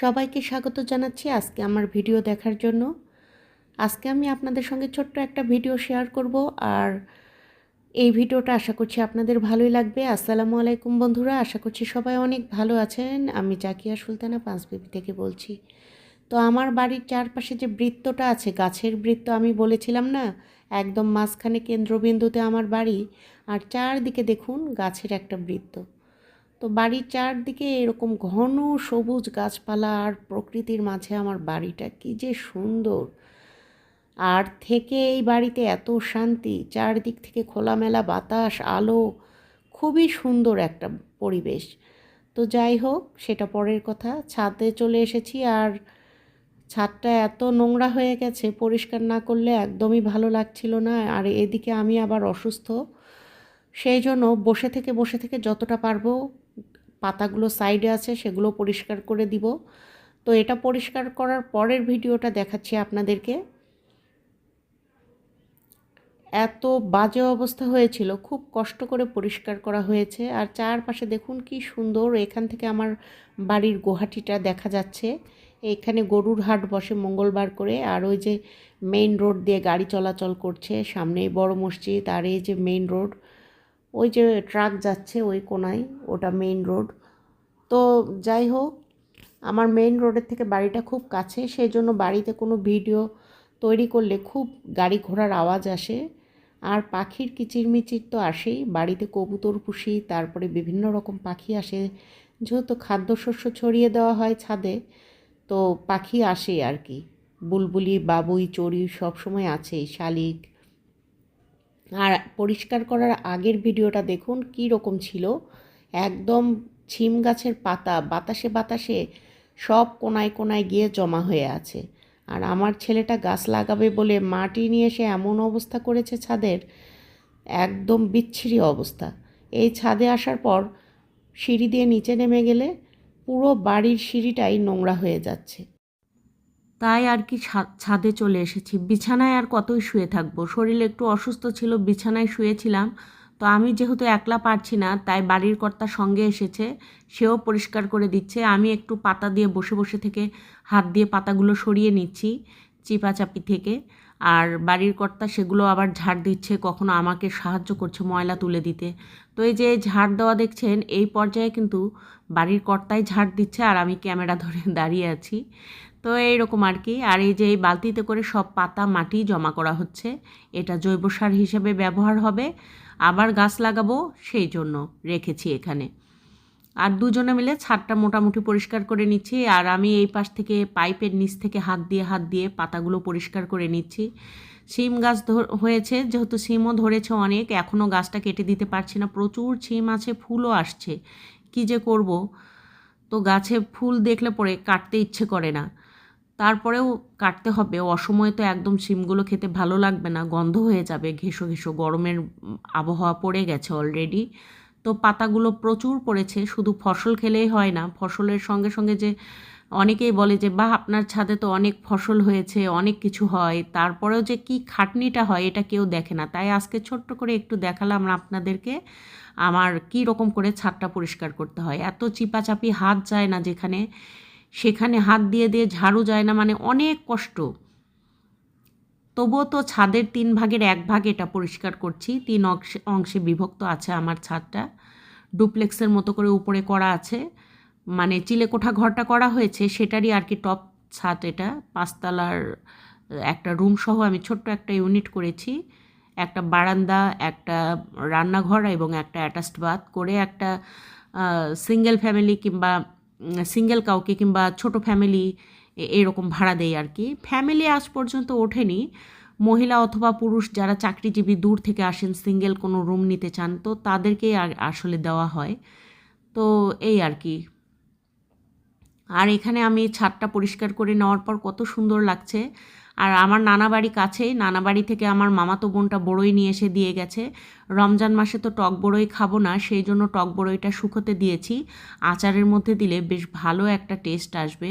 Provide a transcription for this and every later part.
সবাইকে স্বাগত জানাচ্ছি আজকে আমার ভিডিও দেখার জন্য। আজকে আমি আপনাদের সঙ্গে ছোট্ট একটা ভিডিও শেয়ার করব আর এই ভিডিওটা আশা করছি আপনাদের ভালোই লাগবে। আসসালামু আলাইকুম বন্ধুরা, আশা করছি সবাই অনেক ভালো আছেন। আমি জাকিয়া সুলতানা, পাঁচবিবি থেকে বলছি। তো আমার বাড়ির চারপাশে যে বৃত্তটা আছে, গাছের বৃত্ত আমি বলেছিলাম না, একদম মাঝখানে কেন্দ্রবিন্দুতে আমার বাড়ি। আর চারদিকে দেখুন গাছের একটা বৃত্ত। তো বাড়ির চারদিকে এরকম ঘন সবুজ গাছপালা আর প্রকৃতির মাঝে আমার বাড়িটা কি যে সুন্দর। আর থেকে এই বাড়িতে এত শান্তি, চারদিক থেকে খোলামেলা বাতাস, আলো, খুবই সুন্দর একটা পরিবেশ। তো যাই হোক, সেটা পরের কথা। ছাদে চলে এসেছি আর ছাদটা এত নোংরা হয়ে গেছে, পরিষ্কার না করলে একদমই ভালো লাগছিল না। আর এদিকে আমি আবার অসুস্থ, সেই জন্য বসে থেকে বসে থেকে যতটা পারব পাতাগুলো সাইডে আছে, সেগুলো পরিষ্কার করে দিব। তো এটা পরিষ্কার করার পরের ভিডিওটা দেখাচ্ছি আপনাদেরকে। এত বাজে অবস্থা হয়েছিল, খুব কষ্ট করে পরিষ্কার করা হয়েছে। আর চারপাশে দেখুন কি সুন্দর, এখান থেকে আমার বাড়ির গুহাটিটা দেখা যাচ্ছে। এখানে গরুর হাট বসে মঙ্গলবার করে, আর ওই যে মেইন রোড দিয়ে গাড়ি চলাচল করছে, সামনেই বড় মসজিদ, আর এই যে মেইন রোড ওই যে ট্রাক যাচ্ছে ওই কোনায়, ওটা মেইন রোড তো যাই হোক, আমার মেইন রোডের থেকে বাড়িটা খুব কাছে সেই জন্য বাড়িতে কোনো ভিডিও তৈরি করলে খুব গাড়ি ঘোড়ার আওয়াজ আসে। আর পাখির কিচিরমিচির তো আসেই, বাড়িতে কবুতর, পুষি, তারপরে বিভিন্ন রকম পাখি আসে। যেহেতু খাদ্যশস্য ছড়িয়ে দেওয়া হয় ছাদে, তো পাখি আসে আর কি। বুলবুলি, বাবুই চড়ি সবসময় আছেই, শালিক আর পরিষ্কার করার আগের ভিডিওটা দেখুন কী রকম ছিল। একদম ছিম গাছের পাতা, বাতাসে বাতাসে সব কোনায় কোনায় গিয়ে জমা হয়ে আছে। আর আমার ছেলেটা গাছ লাগাবে বলে মাটি নিয়ে এসে এমন অবস্থা করেছে ছাদের, একদম বিচ্ছিরি অবস্থা। এই ছাদে আসার পর সিঁড়ি দিয়ে নিচে নেমে গেলে পুরো বাড়ির সিঁড়িটাই নোংরা হয়ে যাচ্ছে। তাই আর কি ছাদে চলে এসেছি। বিছানায় আর কতই শুয়ে থাকব? শরীর একটু অসুস্থ ছিল, বিছানায় শুয়েছিলাম। তো আমি যেহেতু একলা পারছি না, তাই বাড়ির কর্তার সঙ্গে এসেছে, সেও পরিষ্কার করে দিচ্ছে। আমি একটু পাতা দিয়ে বসে বসে থেকে হাত দিয়ে পাতাগুলো সরিয়ে নিচ্ছি চিপাচাপি থেকে। আর বাড়ির কর্তা সেগুলো আবার ঝাড় দিচ্ছে, কখনো আমাকে সাহায্য করছে ময়লা তুলে দিতে। তো এই যে ঝাড় দেওয়া দেখছেন, এই পর্যায়ে কিন্তু বাড়ির কর্তাই ঝাড় দিচ্ছে আর আমি ক্যামেরা ধরে দাঁড়িয়ে আছি। তো এইরকম আর কি। আর এই যে এই বালতিতে করে সব পাতা, মাটি জমা করা হচ্ছে, এটা জৈব সার হিসেবে ব্যবহার হবে। আবার গাছ লাগাবো, সেই জন্য রেখেছি এখানে। আর দুজনে মিলে ছাদটা মোটামুটি পরিষ্কার করে নিচ্ছি। আর আমি এই পাশ থেকে পাইপের নিচ থেকে হাত দিয়ে হাত দিয়ে পাতাগুলো পরিষ্কার করে নিচ্ছি। সিম গাছ হয়েছে, যেহেতু সিমও ধরেছে অনেক এখনও গাছটা কেটে দিতে পারছি না। প্রচুর সিম আছে, ফুলও আসছে। কি যে করব? তো গাছে ফুল দেখলে পরে কাটতে ইচ্ছে করে না। তারপরেও কাটতে হবে। অসময়ে তো একদম সিমগুলো খেতে ভালো লাগবে না, গন্ধ হয়ে যাবে, ঘেঁষো ঘেঁষো। গরমের আবহাওয়া পড়ে গেছে অলরেডি তো পাতাগুলো প্রচুর পড়েছে, শুধু ফসল খেলেই হয় না। ফসলের সঙ্গে সঙ্গে যে অনেকেই বলে যে, বাহ, আপনার ছাদে তো অনেক ফসল হয়েছে, অনেক কিছু হয়। তারপরেও যে কি খাটনিটা হয়, এটা কেউ দেখে না। তাই আজকে ছোট্ট করে একটু দেখালাম আপনাদেরকে, আমার কি রকম করে ছাদটা পরিষ্কার করতে হয়। এত চিপাচাপি হাত যায় না যেখানে সেখানে হাত দিয়ে দিয়ে ঝাড়ু যায় না মানে অনেক কষ্ট। তবুও তো ছাদের তিন ভাগের এক ভাগ এটা পরিষ্কার করছি, তিন অংশে অংশে বিভক্ত আছে আমার ছাদটা। ডুপ্লেক্সের মতো করে উপরে করা আছে মানে চিলেকোঠা ঘরটা করা হয়েছে সেটারই আর কি টপ ছাদ এটা। পাঁচতলার একটা রুম সহ আমি ছোট্ট একটা ইউনিট করেছি, একটা বারান্দা, একটা রান্নাঘর এবং একটা অ্যাটাচড বাথ করে একটা সিঙ্গেল ফ্যামিলি কিংবা সিঙ্গেল কাউকে কিংবা ছোট ফ্যামিলি এরকম ভাড়া দেয় আর কি। ফ্যামিলি আজ পর্যন্ত ওঠেনি। মহিলা অথবা পুরুষ যারা চাকরিজীবী দূর থেকে আসেন সিঙ্গেল কোনো রুম নিতে চান, তো তাদেরকেই আসলে দেওয়া হয়। তো এই আর কি। আর এখানে আমি ছাদটা পরিষ্কার করে নেওয়ার পর কত সুন্দর লাগছে। আর আমার নানা বাড়ি কাছেই, নানা বাড়ি থেকে আমার মামাতো বোনটা বড়ই নিয়ে এসে দিয়ে গেছে। রমজান মাসে তো টক বড়ই খাব না, সেই জন্য টক বড়ইটা শুকোতে দিয়েছি। আচারের মধ্যে দিলে বেশ ভালো একটা টেস্ট আসবে।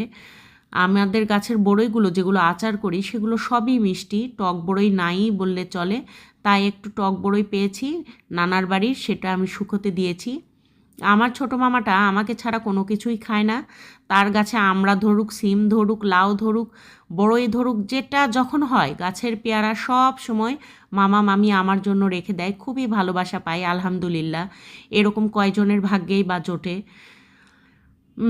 আমাদের গাছের বড়ইগুলো যেগুলো আচার করি, সেগুলো সবই মিষ্টি, টক বড়ই নাই বললে চলে। তাই একটু টক বড়ই পেয়েছি, নানার বাড়ির সেটা আমি শুকোতে দিয়েছি। আমার ছোট মামাটা আমাকে ছাড়া কোনো কিছুই খায় না। তার গাছে আমরা ধরুক, সিম ধরুক, লাউ ধরুক, বড়ই ধরুক, যেটা যখন হয়, গাছের পেয়ারা সব সময় মামা, মামি আমার জন্য রেখে দেয়, খুবই ভালোবাসা পাই আলহামদুলিল্লাহ। এরকম কয়জনের ভাগ্যেই বা জোটে।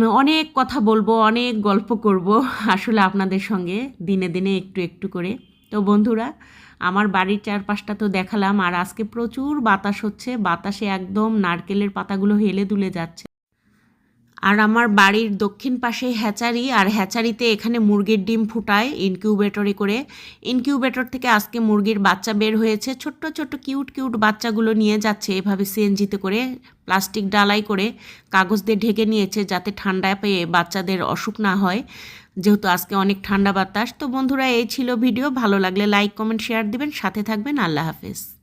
অনেক কথা বলব, অনেক গল্প করব, আসলে আপনাদের সঙ্গে দিনে দিনে একটু একটু করে। তো বন্ধুরা, আমার বাড়ির চারপাশটা তো দেখালাম, আর আজকে প্রচুর বাতাস হচ্ছে, বাতাসে একদম নারকেলের পাতাগুলো হেলে দুলে যাচ্ছে। আর আমার বাড়ির দক্ষিণ পাশে হ্যাচারি, আর হ্যাচারিতে এখানে মুরগির ডিম ফুটায় ইনকিউবেটরে করে। ইনকিউবেটর থেকে আজকে মুরগির বাচ্চা বের হয়েছে, ছোট্ট ছোট্ট কিউট কিউট বাচ্চাগুলো নিয়ে যাচ্ছে এভাবে সিএনজিতে করে, প্লাস্টিক ডালাই করে কাগজ দিয়ে ঢেকে নিয়েছে যাতে ঠান্ডায় পেয়ে বাচ্চাদের অসুখ না হয়। যেহেতু আজকে অনেক ঠান্ডা বাতাস, তো বন্ধুরা এই ছিল ভিডিও। ভালো লাগলে লাইক কমেন্ট শেয়ার দিবেন, সাথে থাকবেন। আল্লাহ হাফেজ।